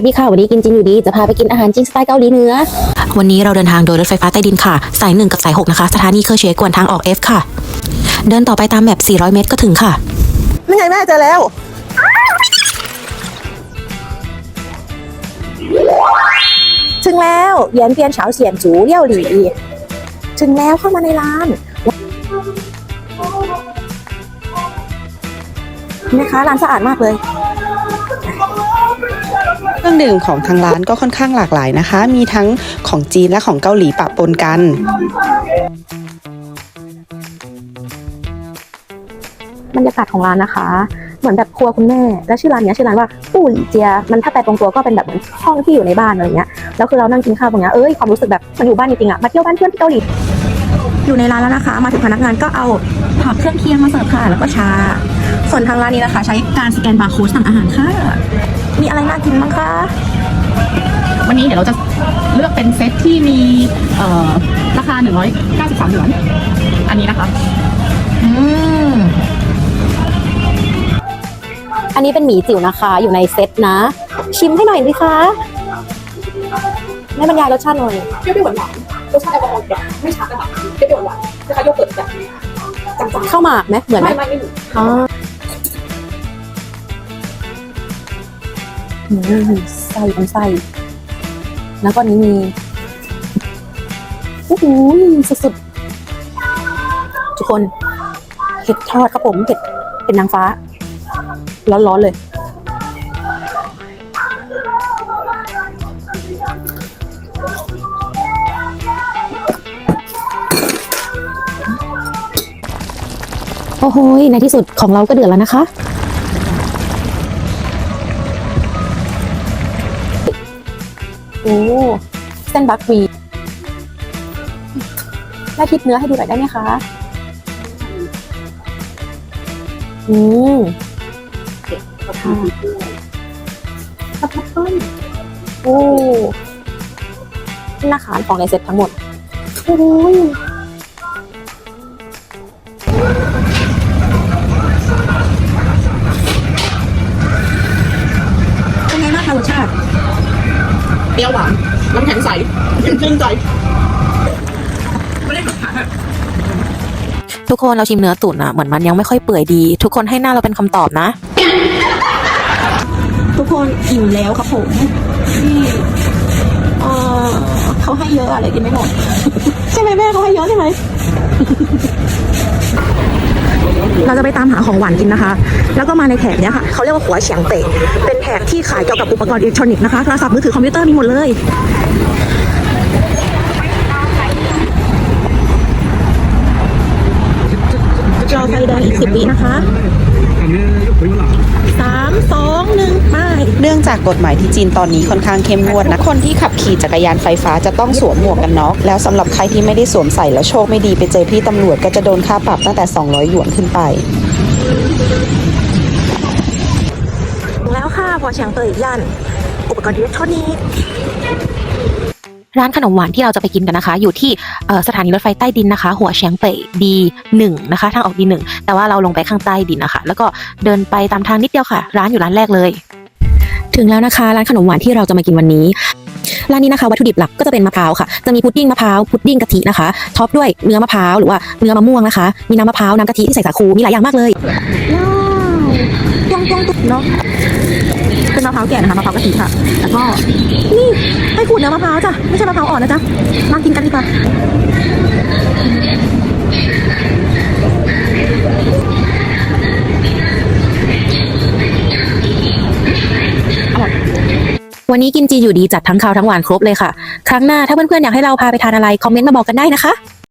วัสดีค่ะ วันนี้กินจริงอยู่ดี จะพาไปกินอาหารจีนสไตล์เกาหลีเหนือ วันนี้เราเดินทางโดยรถไฟฟ้าใต้ดินค่ะ สาย1กับสาย6นะคะ สถานีเคอร์เชกวนทางออก F ค่ะ เดินต่อไปตามแบบ400 เมตรก็ถึงค่ะ นี่ไงแม่เจอแล้ว ถึงแล้วเหรียญเปียนเฉาเสียนจูเลี่ยวหลีถึงแล้วเข้ามาในร้าน นะคะร้านสะอาดมากเลย เครื่องดื่มของทางร้านก็ค่อนข้างหลากหลายนะคะ มีทั้งของจีนและของเกาหลีปะปนกัน บรรยากาศของร้านนะคะ เหมือนแบบครัวคุณแม่ และชื่อร้านเนี้ยชื่อร้านว่าปู่หลีเจีย มันถ้าแปลตรงตัวก็เป็นแบบเหมือนห้องที่อยู่ในบ้านอะไรเงี้ย แล้วคือเรานั่งกินข้าวตรงเนี้ยเอ้ยความรู้สึกแบบมันอยู่บ้านจริงๆอะมาเที่ยวบ้านเพื่อนที่เกาหลี อยู่ในร้านแล้วนะคะ มาถึงพนักงานก็เอาผักเครื่องเคียงมาเสิร์ฟค่ะ แล้วก็ชา ส่วนทางร้านนี้นะคะ ใช้การสแกนบาร์โค้ดสั่งอาหารค่ะ มีอะไรน่ากินบ้างคะ วันนี้เดี๋ยวเราจะเลือกเป็นเซตที่มีเอ่อราคา 193หยวน อันนี้นะคะ อืมอันนี้เป็นหมี่จิ๋วนะคะ อยู่ในเซตนะ ชิมให้หน่อยสิคะไม่บรรยายรสชาติหน่อยเปรี้ยวๆหวานๆ รสชาติแอลกอฮอล์แบบไม่ชัดนะคะเปรี้ยวๆหวานๆคล้ายๆโยเกิร์ตแบบจางๆเข้าหมากไหมเหมือนไหมไม่ไม่ไม่หมือนอ๋ออืมไส้เป็นไส้แล้วก็นนี้มีโอ้โหสุดๆทุกคนเห็ดทอดครับผมเห็ดเป็นนางฟ้า ร้อนๆเลย โอ้โหในที่สุดของเราก็เดือดแล้วนะคะ โอ้เส้นบักวีแม่คิดเนื้อให้ดูหน่อยได้ไหมคะ อืมค่ะทับทับเปิ้ลโอ้นี่นะคะของในเซ็ตทั้งหมด โอ้ย รี้ยวหวานน้ำแข็งใสยังชื่นใจไม่ได้ขาดค่ะทุกคนเราชิมเนื้อตุ๋นอะเหมือนมันยังไม่ค่อยเปื่อยดี ทุกคนให้หน้าเราเป็นคำตอบนะ ทุกคนอิ่มแล้วครับผมนี่เออเขาให้เยอะอะไรกินไม่หมด ใช่ไหมแม่เขาให้เยอะใช่ไหม เราจะไปตามหาของหวานกินนะคะ แล้วก็มาในแถบเนี้ยค่ะเขาเรียกว่าหัวเฉียงเตะเป็นแผงที่ขายเกี่ยวกับอุปกรณ์อิเล็กทรอนิกส์นะคะโทรศัพท์มือถือคอมพิวเตอร์มีหมดเลยจอไฟแดงอีกสิบวินะคะ เนื่องจากกฎหมายที่จีนตอนนี้ค่อนข้างเข้มงวดนะคนที่ขับขี่จักรยานไฟฟ้าจะต้องสวมหมวกกันน็อกแล้วสำหรับใครที่ไม่ได้สวมใส่แล้วโชคไม่ดีไปเจอพี่ตำรวจก็จะโดนค่าปรับตั้งแต่ 200 หยวนขึ้นไปถึงแล้วค่ะพอเชียงเตยย่านอุปกรณ์อิเล็กทรอนิกส์ร้านขนมหวานที่เราจะไปกินกันนะคะ อยู่ที่เอ่อสถานีรถไฟใต้ดินนะคะ หัวเฉียงเป่ยดีหนึ่งนะคะ ทางออกดีหนึ่งแต่ว่าเราลงไปข้างใต้ดินนะคะ แล้วก็เดินไปตามทางนิดเดียวค่ะ ร้านอยู่ร้านแรกเลย ถึงแล้วนะคะ ร้านขนมหวานที่เราจะมากินวันนี้ ร้านนี้นะคะวัตถุดิบหลักก็จะเป็นมะพร้าวค่ะ จะมีพุดดิ้งมะพร้าวพุดดิ้งกะทินะคะ ท็อปด้วยเนื้อมะพร้าวหรือว่าเนื้อมะม่วงนะคะ มีน้ำมะพร้าวน้ำกะทิที่ใส่สาคู มีหลายอย่างมากเลยว้าวจ้องจ้องตุ๊กเนาะเป็นมะพร้าวแก่นะคะมะพร้าวกะทิค่ะ แล้วก็นี่ให้ขูดเนื้อมะพร้าวจ้ะ ไม่ใช่มะพร้าวอ่อนนะจ๊ะ มากินกันดีกว่า วันนี้กินจีอยู่ดีจัดทั้งข่าวทั้งหวานครบเลยค่ะ ครั้งหน้าถ้าเพื่อนๆอยากให้เราพาไปทานอะไรคอมเมนต์มาบอกกันได้นะคะ